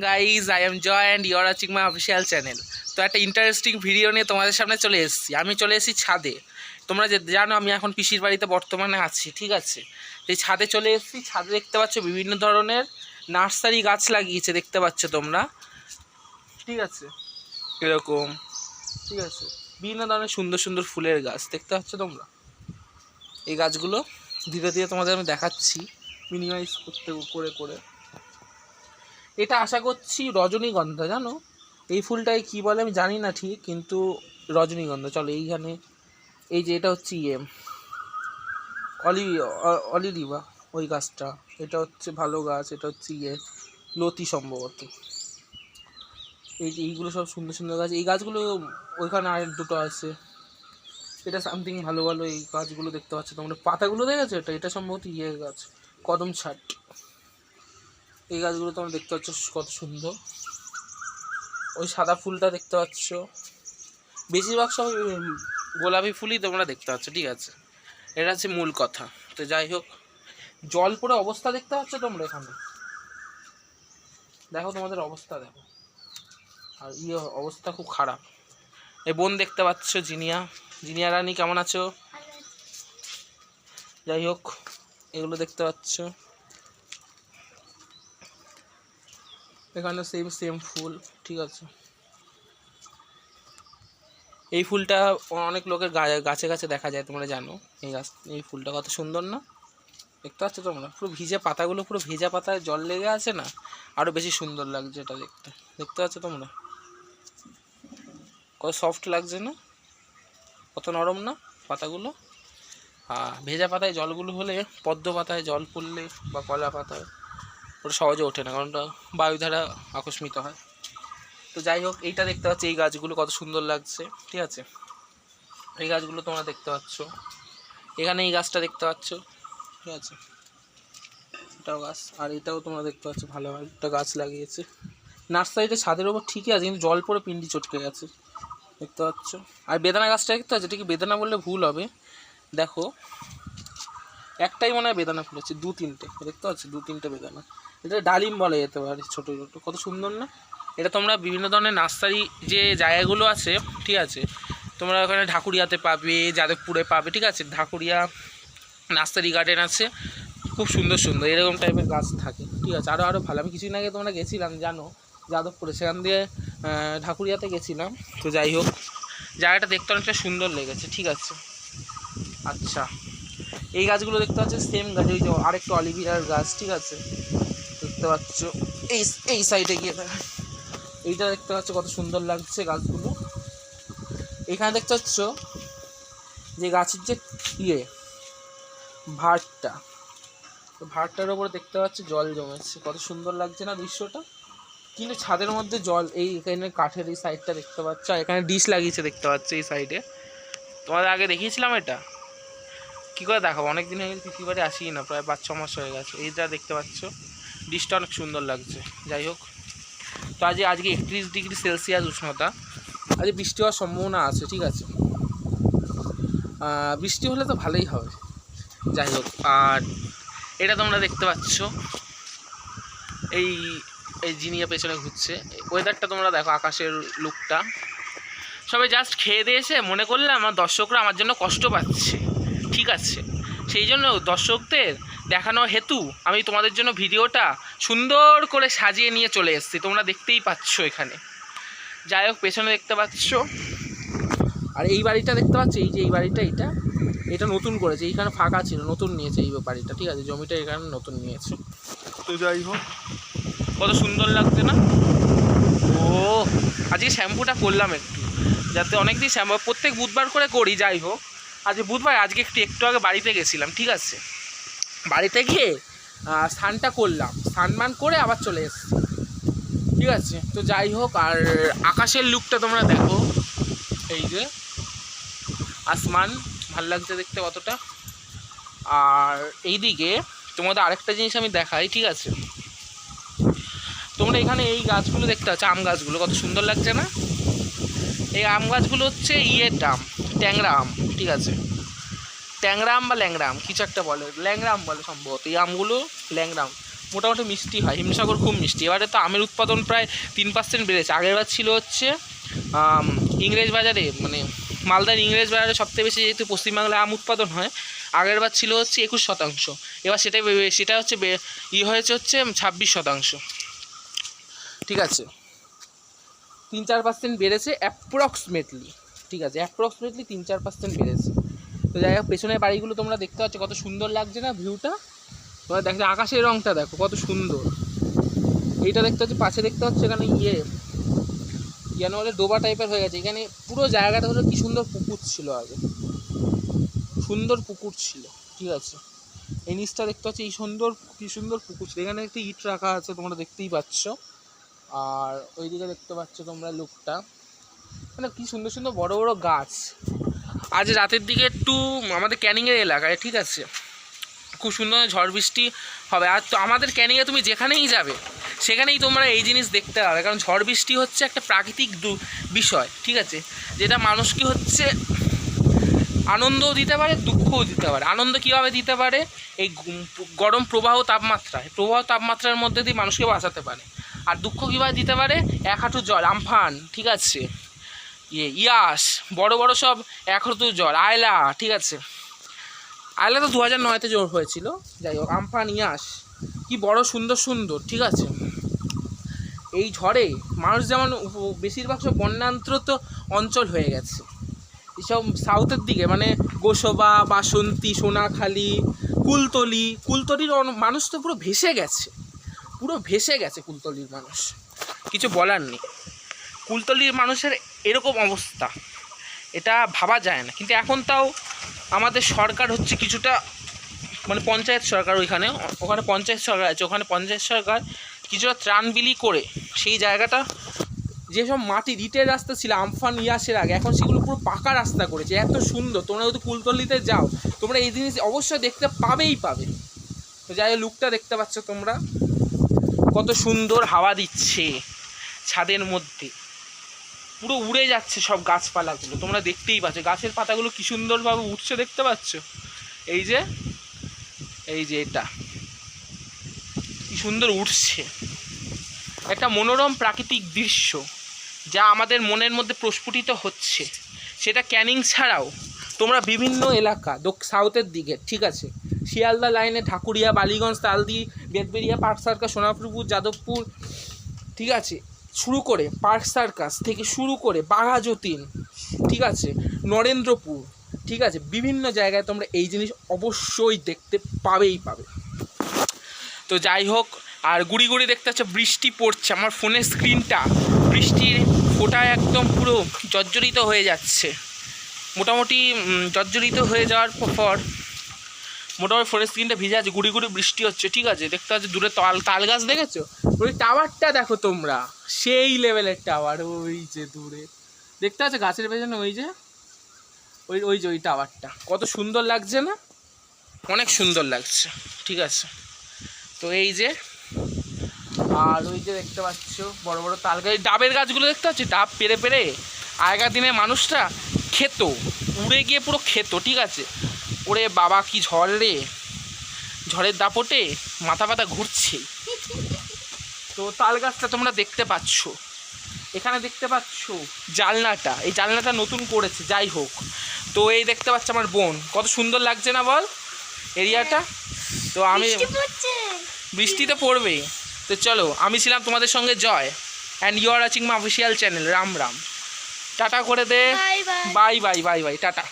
Guys I am Joy and you're watching my official channel তো একটা interesting video নিয়ে তোমাদের সামনে চলে এসেছি। আমি চলে এসেছি ছাদে। তোমরা যে জানো, আমি এখন পিসির বাড়িতে বর্তমানে আছি, ঠিক আছে? এই ছাদে চলে এসেছি। ছাদে দেখতে পাচ্ছ বিভিন্ন ধরনের নার্সারি গাছ লাগিয়েছে, দেখতে পাচ্ছ তোমরা? ঠিক আছে? এরকম। ঠিক আছে? বিভিন্ন ধরনের সুন্দর সুন্দর ফুলের গাছ, দেখতে পাচ্ছ তোমরা? এই গাছগুলো ধীরে ধীরে তোমাদের আমি দেখাচ্ছি। মিনিমাইজ করতে করে করে। এটা আশা করছি রজনীগন্ধা, জানো? এই ফুলটাকে কি বলে আমি জানি না ঠিক, কিন্তু রজনীগন্ধা, চলো এইখানে, এই যে এটা হচ্ছে ইয়ে অলি অলিরিবা, ওই গাছটা। এটা হচ্ছে ভালো গাছ, এটা হচ্ছে ইয়ে লতি সম্ভবত। এই যে এইগুলো সব সুন্দর সুন্দর গাছ, এই গাছগুলো ওইখানে আর দুটো আছে। এটা সামথিং ভালো ভালো, এই গাছগুলো দেখতে পাচ্ছ তোমরা। পাতাগুলো দেখেছ এটা? এটা সম্ভবত ইয়ে গাছ কদম ছাট এই গাছগুলো তোমরা দেখতে পাচ্ছ কত সুন্দর। ওই সাদা ফুলটা দেখতে পাচ্ছ। বেশিরভাগ সব গোলাপি ফুলই তোমরা দেখতে পাচ্ছ, ঠিক আছে? এটা হচ্ছে মূল কথা। তো যাই হোক, জল পড়ে অবস্থা দেখতে পাচ্ছ তোমরা এখানে? দেখো তোমাদের অবস্থা, দেখো। আর ইয়ে অবস্থা খুব খারাপ। এই বোন দেখতে পাচ্ছ, জিনিয়া। জিনিয়া রানী, কেমন আছো? যাই হোক, এগুলো দেখতে পাচ্ছ। এখানে সেম সেম ফুল, ঠিক আছে। এই ফুলটা অনেক লোকের গাছে গাছে দেখা যায়, তোমরা জানো। এই গাছ, এই ফুলটা কত সুন্দর না? দেখতে পাচ্ছ তোমরা? পুরো ভিজে পাতাগুলো, পুরো ভেজা পাতায় জল লেগে আছে না? আরও বেশি সুন্দর লাগছে এটা দেখতে। দেখতে পাচ্ছ তোমরা? কত সফট লাগছে না? কত নরম না পাতাগুলো? আর ভেজা পাতায় জলগুলো হলে, পদ্ম পাতায় জল পড়লে বা কলা পাতায় ওটা সহজে ওঠে না, কারণ ওটা বায়ু দ্বারা আকস্মিত হয়। তো যাই হোক, এইটা দেখতে পাচ্ছ, এই গাছগুলো কত সুন্দর লাগছে, ঠিক আছে? এই গাছগুলো তোমরা দেখতে পাচ্ছ। এখানে এই গাছটা দেখতে পাচ্ছ, ঠিক আছে? এটাও গাছ, আর এটাও তোমরা দেখতে পাচ্ছ, ভালো একটা গাছ লাগিয়েছে। নার্সারিটা ছাদের ওপর ঠিকই আছে, কিন্তু জল পড়ে পিন্ডি চটকে গেছে, দেখতে পাচ্ছ? আর বেদানা গাছটা দেখতে পাচ্ছ? এটাকে বেদানা বললে ভুল হবে? দেখো, একটাই মনে হয় বেদানা ফুল আছে দু তিনটে, দেখতে পাচ্ছ? দু তিনটে বেদানা। এটা ডালিম বলা যেতে পারে, ছোটো ছোটো। কত সুন্দর না? এটা তোমরা বিভিন্ন ধরনের নার্সারি যে জায়গাগুলো আছে, ঠিক আছে? তোমরা ওখানে ঢাকুরিয়াতে পাবে, যাদবপুরে পাবে, ঠিক আছে? ঢাকুরিয়া নার্সারি গার্ডেন আছে, খুব সুন্দর সুন্দর, এরকম টাইপের গাছ থাকে, ঠিক আছে? আরও আরও ভালো। আমি কিছুদিন আগে তোমরা গেছিলাম, জানো? যাদবপুরে, সেখান দিয়ে ঢাকুরিয়াতে গেছিলাম, তো যাই হোক, জায়গাটা দেখতে অনেকটা সুন্দর লেগেছে, ঠিক আছে? আচ্ছা। এই গাছগুলো দেখতে পাচ্ছ সেম গাছ ওই যে আরেকটা অলিভিয়ার গাছ, ঠিক আছে? দেখতে পাচ্ছ। এই এই সাইডে গিয়ে দেখা। এইটা দেখতে পাচ্ছ কত সুন্দর লাগছে গাছগুলো। এখানে দেখতে পাচ্ছ যে গাছের যে ইয়ে ভাটটা ভাটটার ওপরে দেখতে পাচ্ছ জল জমেছে। কত সুন্দর লাগছে না দৃশ্যটা? কিন্তু ছাদের মধ্যে জল, এই এখানে কাঠের এই সাইডটা দেখতে পাচ্ছ। আর এখানে ডিশ লাগিয়েছে দেখতে পাচ্ছ এই সাইডে তোমাদের আগে দেখিয়েছিলাম এটা? কী করে দেখাবো? অনেক দিন হয়ে গেছে পিসি বাড়ি আসি না, প্রায় পাঁচ ছ মাস হয়ে গেছে। এইটা দেখতে পাচ্ছ। ডিশটা অনেক সুন্দর লাগছে, যাই হোক। তো আজকে আজকে একত্রিশ ডিগ্রি সেলসিয়াস উষ্ণতা। আজ বৃষ্টি হওয়ার সম্ভাবনা আছে, ঠিক আছে। বৃষ্টি হলে তো ভালোই হবে, যাই হোক। আর এটা তোমরা দেখতে পাচ্ছ, এই এই জিনিয়া পেছনে ঘুরছে। ওয়েদারটা তোমরা দেখো, আকাশের লুকটা সবাই জাস্ট খেয়ে দিয়ে এসে মনে করলে আমার দর্শকরা আমার জন্য কষ্ট পাচ্ছে, ঠিক আছে। সেই জন্য দর্শকদের দেখানো হেতু আমি তোমাদের জন্য ভিডিওটা সুন্দর করে সাজিয়ে নিয়ে চলে এসেছি। তোমরা দেখতেই পাচ্ছ এখানে। যাই হোক পেছনে দেখতে পাচ্ছ। আর এই বাড়িটা দেখতে পাচ্ছ? এই যে এই বাড়িটা এটা এটা নতুন করেছে। এইখানে ফাঁকা ছিল নতুন নিয়েছে এই বাড়িটা ঠিক আছে? জমিটা এখানে নতুন নিয়েছে। তো যাই হোক। কত সুন্দর লাগছে না? ও আজকে শ্যাম্পুটা করলাম একটু। যাতে অনেক দিন শ্যাম্পু প্রত্যেক বুধবার করে করি যাই হোক। আজকে বুধবার আজকে একটু একটু আগে বাড়িতে গেছিলাম ঠিক আছে? বাড়িতে গিয়ে স্নানটা করলাম। স্নান করে আবার চলে এসেছি। ঠিক আছে? তো যাই হোক, আর আকাশের লুকটা তোমরা দেখো। এই যে, আসমান, ভালো লাগছে দেখতে কতটা। আর এইদিকে তোমাদের আরেকটা জিনিস আমি দেখাই, ঠিক আছে? তোমরা এখানে এই গাছগুলো দেখতে পাচ্ছ, আম গাছগুলো, কত সুন্দর লাগছে না? এই আম গাছগুলো হচ্ছে ইয়ের আম ট্যাংরা আম, ঠিক আছে? ট্যাংরা আম বা ল্যাংরাম, কিছু একটা বলে। ল্যাংরাম বলে সম্ভবত, এই আমগুলো ল্যাংরাম। মোটামুটি মিষ্টি হয়, হিমসাগর খুব মিষ্টি। এবারে তো আমের উৎপাদন প্রায় তিন পার্সেন্ট বেড়েছে। আগেরবার ছিল হচ্ছে ইংরেজ বাজারে মানে মালদার ইংরেজ বাজারে সবথেকে বেশি যেহেতু পশ্চিমবাংলায় আম উৎপাদন হয় আগেরবার ছিল হচ্ছে একুশ শতাংশ। এবার সেটাই সেটা হচ্ছে ই হয়েছে হচ্ছে ছাব্বিশ শতাংশ। ঠিক আছে? তিন চার পার্সেন্ট বেড়েছে অ্যাপ্রক্সিমেটলি ঠিক আছে? অ্যাপ্রক্সিমেটলি তিন চার পার্সেন্ট বেড়েছে। তো যাই হোক, পেছনের বাড়িগুলো তোমরা দেখতে পাচ্ছ, কত সুন্দর লাগছে না ভিউটা? তোমরা দেখছ আকাশের রংটা দেখো, কত সুন্দর। এইটা দেখতে পাচ্ছ, পাশে দেখতে পাচ্ছ এখানে ইয়ে যেন বলে ডোবা টাইপের হয়ে গেছে। এখানে পুরো জায়গাটা হলো কি সুন্দর পুকুর ছিল আগে। সুন্দর পুকুর ছিল, ঠিক আছে। এই নিচটা দেখতে পাচ্ছ, এই সুন্দর, কি সুন্দর পুকুর ছিল। এখানে একটা ইট রাখা আছে, তোমরা দেখতেই পাচ্ছ। আর ওইদিকে দেখতে পাচ্ছ তোমরা লোকটা। মানে কি সুন্দর সুন্দর বড় বড় গাছ। আজ রাতের দিকে একটু আমাদের ক্যানিংয়ের এলাকায়, ঠিক আছে? খুব সুন্দর ঝড় বৃষ্টি হবে। আর তো আমাদের ক্যানিংয়ে তুমি যেখানেই যাবে, সেখানেই তোমরা এই জিনিস দেখতে পাবে। কারণ ঝড় বৃষ্টি হচ্ছে একটা প্রাকৃতিক বিষয়, ঠিক আছে? যেটা মানুষকে হচ্ছে আনন্দও দিতে পারে, দুঃখও দিতে পারে। আনন্দ কীভাবে দিতে পারে? এই গরম প্রবাহ তাপমাত্রায়। প্রবাহ তাপমাত্রার মধ্যে দিয়ে মানুষকে বাঁচাতে পারে। আর দুঃখ কীভাবে দিতে পারে? এক হাঁটু জল, আমফান, ঠিক আছে? ইয়ে ইয়াস, বড় বড় সব এক হাঁটু জল আয়লা, ঠিক আছে। আয়লা তো দু হাজার নয়তে জোর হয়েছিল। যাই হোক, আমফান, ইয়াস। কি বড় সুন্দর সুন্দর, ঠিক আছে। এই ঝড়ে মানুষ যেমন বেশিরভাগ সব বন্যান্ত্রত অঞ্চল হয়ে গেছে। এইসব সাউথের দিকে মানে গোসবা, বাসন্তী, সোনাখালি, কুলতলি। কুলতলির মানুষ তো পুরো ভেসে গেছে। পুরো ভেসে গেছে কুলতলির মানুষ। কিছু বলার নেই। কুলতলির মানুষের এরকম অবস্থা। এটা ভাবা যায় না। কিন্তু এখন তাও আমাদের সরকার হচ্ছে কিছুটা মানে পঞ্চায়েত সরকার ওইখানে, ওখানে পঞ্চায়েত সরকার আছে, ওখানে পঞ্চায়েত সরকার কিছুটা ত্রাণ বিলি করে সেই জায়গাটা, যেসব মাটি ইটের রাস্তা ছিল, আমফান ইয়াসের আগে, এখন সেগুলো পুরো পাকা রাস্তা করেছে, এত সুন্দর। তোমরা যদি কুলতলিতে যাও, তোমরা এই জিনিস অবশ্যই দেখতে পাবেই পাবে। তো যাই লুকটা দেখতে পাচ্ছ তোমরা। কত সুন্দর হাওয়া দিচ্ছে ছাদের মধ্যে। পুরো উড়ে যাচ্ছে সব গাছপালাগুলো। তোমরা দেখতেই পাচ্ছ। গাছের পাতাগুলো কি সুন্দরভাবে উঠছে দেখতে পাচ্ছ? এই যে এই যে এটা। কি সুন্দর উঠছে। একটা মনোরম প্রাকৃতিক দৃশ্য যা আমাদের মনের মধ্যে প্রস্ফুটিত হচ্ছে। সেটা ক্যানিং ছাড়াও তোমরা বিভিন্ন এলাকা সাউথের দিকে, ঠিক আছে? শিয়ালদা লাইনে ঠাকুরিয়া বালিগঞ্জ, তালদি বেদবেরিয়া পার্ক সার্কাস সোনাপুরপুর যাদবপুর, ঠিক আছে? শুরু করে পার্ক সার্কাস থেকে শুরু করে বাঘা যতীন ঠিক আছে? নরেন্দ্রপুর, ঠিক আছে? বিভিন্ন জায়গায় তোমরা এই জিনিস অবশ্যই দেখতে পাবেই পাবে। তো যাই হোক, আর গুড়ি গুড়ি দেখতে পাচ্ছ, বৃষ্টি পড়ছে। আমার ফোনের স্ক্রিনটা বৃষ্টির ফোটায় একদম পুরো জর্জরিত হয়ে যাচ্ছে। মোটামুটি জর্জরিত হয়ে যাওয়ার পর মোটামুটি ফোনের স্ক্রিনটা ভিজে আছে, গুড়ি গুড়ি বৃষ্টি হচ্ছে, ঠিক আছে? দেখতে পাচ্ছ দূরে তাল তাল গাছ দেখেছ? ওই টাওয়ারটা দেখো তোমরা, সেই লেভেলের টাওয়ার, ওই যে দূরে। দেখতে পাচ্ছ গাছের পেছনে ওই যে? ওই ওই যে ওই টাওয়ারটা। কত সুন্দর লাগছে না? অনেক সুন্দর লাগছে, ঠিক আছে? তো এই যে, আর ওই যে দেখতে পাচ্ছ বড় বড় তাল গাছ। ডাবের গাছগুলো দেখতে পাচ্ছি? ডাব পেরে পেরে আগেকার দিনে মানুষরা খেত, উড়ে গিয়ে পুরো খেত, ঠিক আছে? ওরে বাবা কি ঝড় রে। ঝড়ের দাপটে মাথা পাতা ঘুরছে। তো তাল গাছটা তোমরা দেখতে পাচ্ছ। এখানে দেখতে পাচ্ছ জালনাটা। এই জালনাটা নতুন করেছে যাই হোক। তো এই দেখতে পাচ্ছ আমার বোন। কত সুন্দর লাগছে না বল এরিয়াটা? তো আমি বৃষ্টি পড়ছে। বৃষ্টি তো চলো আমি ছিলাম তোমাদের সঙ্গে Joy. And you are watching my official channel Ram Ram tata করে দে। Bye bye bye bye tata.